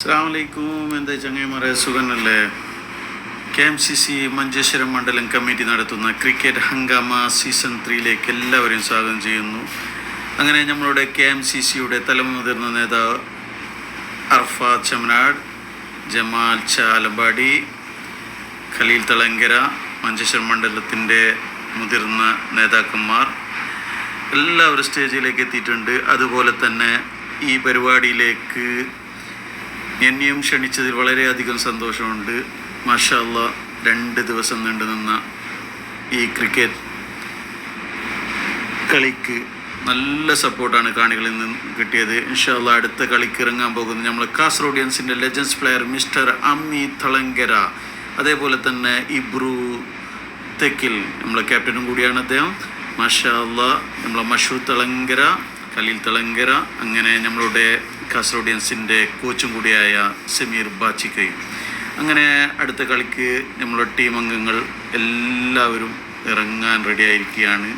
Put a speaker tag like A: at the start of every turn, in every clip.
A: അസ്സാമലൈക്കും എന്താ ചങ്ങൈമാരെ സുഖനല്ലേ K M C C Manjeshwaram മണ്ഡലം കമ്മിറ്റി നടത്തുന്ന ക്രിക്കറ്റ് ഹംഗാമ സീസൺ ത്രീയിലേക്ക് എല്ലാവരെയും സ്വാഗതം ചെയ്യുന്നു. അങ്ങനെ നമ്മളുടെ കെ എം സി സിയുടെ തലമുതിർന്ന നേതാവ് അർഫ ചമനാട് ജമാൽ ചാലമ്പാടി ഖലീൽ തളങ്കര മഞ്ചേശ്വരം മണ്ഡലത്തിന്റെ മുതിർന്ന നേതാക്കന്മാർ എല്ലാവരും സ്റ്റേജിലേക്ക് എത്തിയിട്ടുണ്ട്. അതുപോലെ തന്നെ ഈ പരിപാടിയിലേക്ക് എന്നെയും ക്ഷണിച്ചതിൽ വളരെയധികം സന്തോഷമുണ്ട്. മാഷല്ല രണ്ട് ദിവസം നീണ്ടു നിന്ന ഈ ക്രിക്കറ്റ് കളിക്ക് നല്ല സപ്പോർട്ടാണ് കാണികളിൽ നിന്ന് കിട്ടിയത്. ഇൻഷാല്ല അടുത്ത കളിക്ക് ഇറങ്ങാൻ പോകുന്നത് നമ്മൾ കാസർഗോഡിയൻസിന്റെ ലെജൻസ് പ്ലെയർ മിസ്റ്റർ അമ്മി തളങ്കര. അതേപോലെ തന്നെ ഇബ്രു തെക്കിൽ നമ്മളെ ക്യാപ്റ്റനും കൂടിയാണ് അദ്ദേഹം. മാഷാ അല്ലാ നമ്മളെ മഷു തളങ്കര ഖലീൽ തളങ്കര അങ്ങനെ നമ്മളുടെ കാസർഗോഡിയൻസിന്റെ കോച്ചും കൂടിയായ സമീർ ബാച്ചിക്കയും. അങ്ങനെ അടുത്ത കളിക്ക് നമ്മളുടെ ടീം അംഗങ്ങൾ എല്ലാവരും ഇറങ്ങാൻ റെഡി ആയിരിക്കുകയാണ്.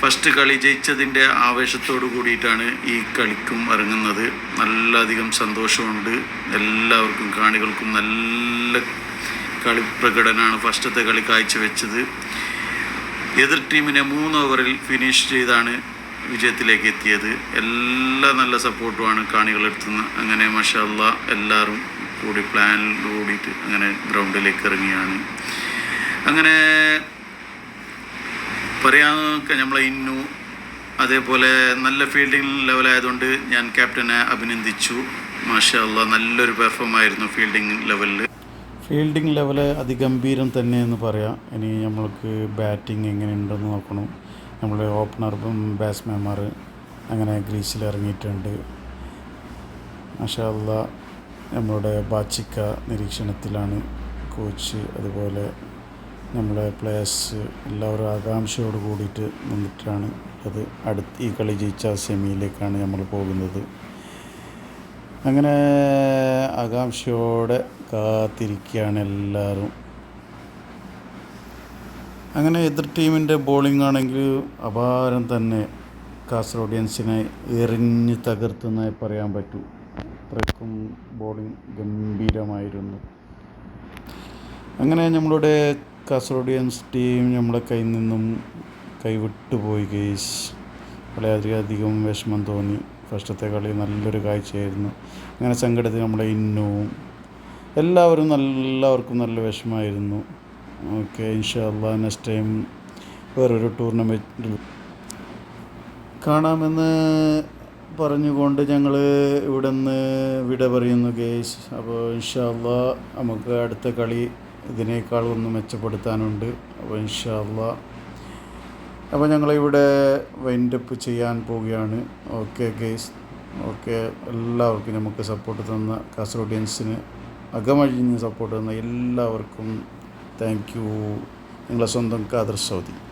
A: ഫസ്റ്റ് കളി ജയിച്ചതിന്റെ ആവേശത്തോടു കൂടിയിട്ടാണ് ഈ കളിക്കും ഇറങ്ങുന്നത് നല്ലധികം സന്തോഷമുണ്ട്. എല്ലാവർക്കും കാണികൾക്കും നല്ല കളി പ്രകടനമാണ് ഫസ്റ്റത്തെ കളി കാഴ്ചവെച്ചത്. എതിർ ടീമിനെ മൂന്ന് ഓവറിൽ ഫിനിഷ് ചെയ്താണ് വിജയത്തിലേക്ക് എത്തിയത്. എല്ലാ നല്ല സപ്പോർട്ടുമാണ് കാണികളെടുത്തുനിന്ന് അങ്ങനെ മഷല്ല എല്ലാവരും കൂടി പ്ലാനിൽ കൂടിയിട്ട് അങ്ങനെ ഗ്രൗണ്ടിലേക്ക് ഇറങ്ങിയാണ്. അങ്ങനെ പറയാനൊക്കെ നമ്മളെ ഇന്നു അതേപോലെ നല്ല ഫീൽഡിംഗ് ലെവലായതുകൊണ്ട് ഞാൻ ക്യാപ്റ്റനെ അഭിനന്ദിച്ചു. മാഷല്ല നല്ലൊരു പെർഫോം ആയിരുന്നു ഫീൽഡിംഗ് ലെവലിൽ ഫീൽഡിംഗ് ലെവൽ അതിഗംഭീരം തന്നെ എന്ന് പറയാം. ഇനി നമ്മൾക്ക് ബാറ്റിംഗ് എങ്ങനെയുണ്ടെന്ന് നോക്കണം. നമ്മൾ ഓപ്പണർ ബാറ്റ്സ്മാൻമാർ അങ്ങനെ ഗ്രീസിൽ ഇറങ്ങിയിട്ടുണ്ട്. മഷാല്ല നമ്മളുടെ ബാച്ചിക്ക നിരീക്ഷണത്തിലാണ് കോച്ച് അതുപോലെ നമ്മളെ പ്ലേയേഴ്സ് എല്ലാവരും ആകാംക്ഷയോട് കൂടിയിട്ട് നിന്നിട്ടാണ് അത് അടുത്ത് ഈ കളി ജയിച്ച സെമിയിലേക്കാണ് നമ്മൾ പോകുന്നത്. അങ്ങനെ ആകാംക്ഷയോടെ കാത്തിരിക്കുകയാണ് എല്ലാവരും. അങ്ങനെ എതിർ ടീമിന്റെ ബോളിംഗ് ആണെങ്കിൽ അപാരം തന്നെ കാസർഗോഡിയൻസിനെ എറിഞ്ഞ് തകർത്തുന്നേ പറയാൻ പറ്റൂ. അത്രയ്ക്കും ബോളിംഗ് ഗംഭീരമായിരുന്നു. അങ്ങനെ നമ്മളുടെ കാസർഗോഡിയൻസ് ടീം നമ്മളെ കയ്യിൽ നിന്നും കൈവിട്ടു പോയി ഗെയ്സ് വളരെയധികം വിഷമം തോന്നി. ഫസ്റ്റത്തെ കളി നല്ലൊരു കാഴ്ചയായിരുന്നു. അങ്ങനെ സങ്കടത്തിൽ നമ്മളെ ഇന്നുവും എല്ലാവരും നല്ലവർക്കും നല്ല വിഷമമായിരുന്നു. ഓക്കെ ഇൻഷാല്ല നെക്സ്റ്റ് ടൈം വേറൊരു ടൂർണമെന്റിൽ കാണാമെന്ന് പറഞ്ഞുകൊണ്ട് ഞങ്ങൾ ഇവിടെ നിന്ന് വിട പറയുന്നു ഗേസ് അപ്പോൾ ഇൻഷാല്ല നമുക്ക് അടുത്ത കളി ഇതിനേക്കാൾ ഒന്ന് മെച്ചപ്പെടുത്താനുണ്ട്. അപ്പോൾ ഇൻഷാല്ല അപ്പോൾ ഞങ്ങളിവിടെ വൈൻഡപ്പ് ചെയ്യാൻ പോവുകയാണ്. ഓക്കെ ഗേസ് ഓക്കെ എല്ലാവർക്കും നമുക്ക് സപ്പോർട്ട് തന്ന കാസർഗോഡിയൻസിന് അകമഴിഞ്ഞ് സപ്പോർട്ട് തന്ന എല്ലാവർക്കും താങ്ക് യു. നിങ്ങളെ സ്വന്തം കാദർ സൗദി.